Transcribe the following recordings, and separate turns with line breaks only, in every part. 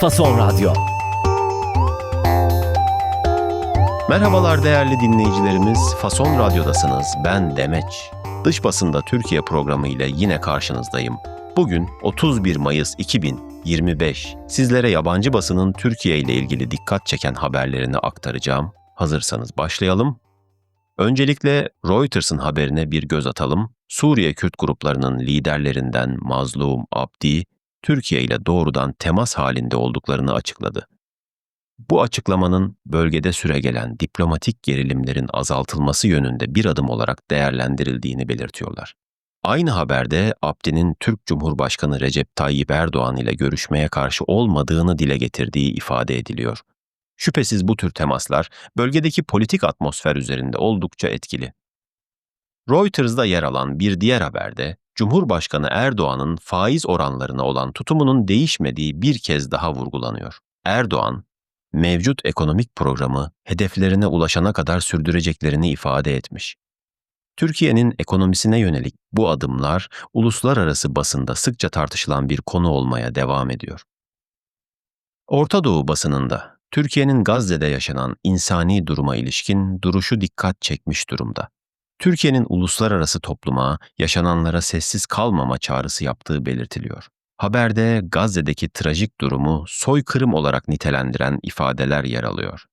Fason Radyo.
Merhabalar değerli dinleyicilerimiz. Fason Radyo'dasınız. Ben Demeç. Dış basında Türkiye programı ile yine karşınızdayım. Bugün 31 Mayıs 2025. Sizlere yabancı basının Türkiye ile ilgili dikkat çeken haberlerini aktaracağım. Hazırsanız başlayalım. Öncelikle Reuters'ın haberine bir göz atalım. Suriye Kürt gruplarının liderlerinden Mazlum Abdi, Türkiye ile doğrudan temas halinde olduklarını açıkladı. Bu açıklamanın bölgede süregelen diplomatik gerilimlerin azaltılması yönünde bir adım olarak değerlendirildiğini belirtiyorlar. Aynı haberde Abdi'nin Türk Cumhurbaşkanı Recep Tayyip Erdoğan ile görüşmeye karşı olmadığını dile getirdiği ifade ediliyor. Şüphesiz bu tür temaslar bölgedeki politik atmosfer üzerinde oldukça etkili. Reuters'da yer alan bir diğer haberde Cumhurbaşkanı Erdoğan'ın faiz oranlarına olan tutumunun değişmediği bir kez daha vurgulanıyor. Erdoğan, mevcut ekonomik programı hedeflerine ulaşana kadar sürdüreceklerini ifade etmiş. Türkiye'nin ekonomisine yönelik bu adımlar uluslararası basında sıkça tartışılan bir konu olmaya devam ediyor. Orta Doğu basınında Türkiye'nin Gazze'de yaşanan insani duruma ilişkin duruşu dikkat çekmiş durumda. Türkiye'nin uluslararası topluma yaşananlara sessiz kalmama çağrısı yaptığı belirtiliyor. Haberde Gazze'deki trajik durumu soykırım olarak nitelendiren ifadeler yer alıyor.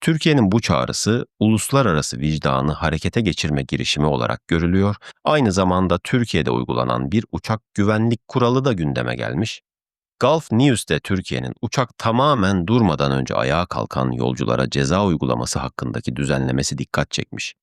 Türkiye'nin bu çağrısı uluslararası vicdanı harekete geçirme girişimi olarak görülüyor. Aynı zamanda Türkiye'de uygulanan bir uçak güvenlik kuralı da gündeme gelmiş. Gulf News'te Türkiye'nin uçak tamamen durmadan önce ayağa kalkan yolculara ceza uygulaması hakkındaki düzenlemesi dikkat çekmiş.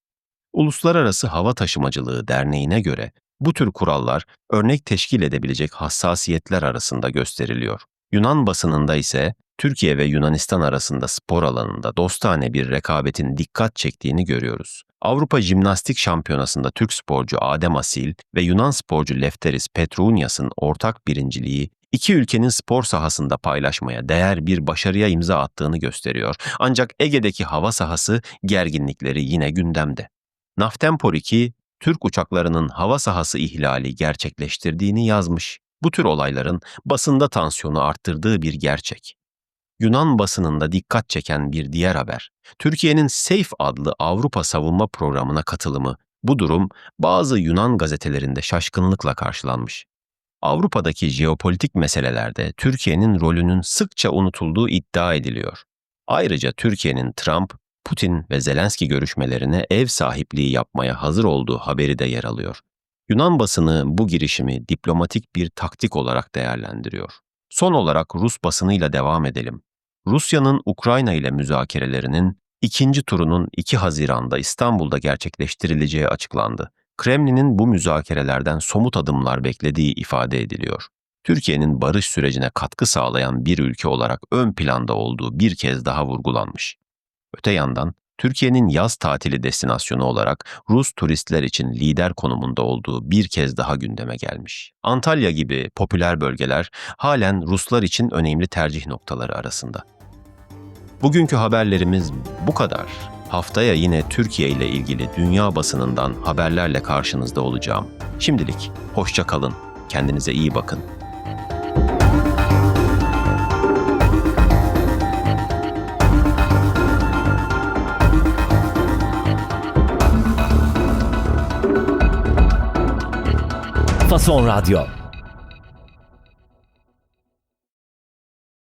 Uluslararası Hava Taşımacılığı Derneği'ne göre bu tür kurallar örnek teşkil edebilecek hassasiyetler arasında gösteriliyor. Yunan basınında ise Türkiye ve Yunanistan arasında spor alanında dostane bir rekabetin dikkat çektiğini görüyoruz. Avrupa Jimnastik Şampiyonası'nda Türk sporcu Adem Asil ve Yunan sporcu Lefteris Petrounyas'ın ortak birinciliği iki ülkenin spor sahasında paylaşmaya değer bir başarıya imza attığını gösteriyor. Ancak Ege'deki hava sahası gerginlikleri yine gündemde. Naftempor 2, Türk uçaklarının hava sahası ihlali gerçekleştirdiğini yazmış. Bu tür olayların basında tansiyonu arttırdığı bir gerçek. Yunan basınında dikkat çeken bir diğer haber. Türkiye'nin SAFE adlı Avrupa savunma programına katılımı. Bu durum bazı Yunan gazetelerinde şaşkınlıkla karşılanmış. Avrupa'daki jeopolitik meselelerde Türkiye'nin rolünün sıkça unutulduğu iddia ediliyor. Ayrıca Türkiye'nin Trump, Putin ve Zelenski görüşmelerine ev sahipliği yapmaya hazır olduğu haberi de yer alıyor. Yunan basını bu girişimi diplomatik bir taktik olarak değerlendiriyor. Son olarak Rus basınıyla devam edelim. Rusya'nın Ukrayna ile müzakerelerinin ikinci turunun 2 Haziran'da İstanbul'da gerçekleştirileceği açıklandı. Kremlin'in bu müzakerelerden somut adımlar beklediği ifade ediliyor. Türkiye'nin barış sürecine katkı sağlayan bir ülke olarak ön planda olduğu bir kez daha vurgulanmış. Öte yandan Türkiye'nin yaz tatili destinasyonu olarak Rus turistler için lider konumunda olduğu bir kez daha gündeme gelmiş. Antalya gibi popüler bölgeler halen Ruslar için önemli tercih noktaları arasında. Bugünkü haberlerimiz bu kadar. Haftaya yine Türkiye ile ilgili dünya basınından haberlerle karşınızda olacağım. Şimdilik hoşça kalın. Kendinize iyi bakın.
Fason Radyo.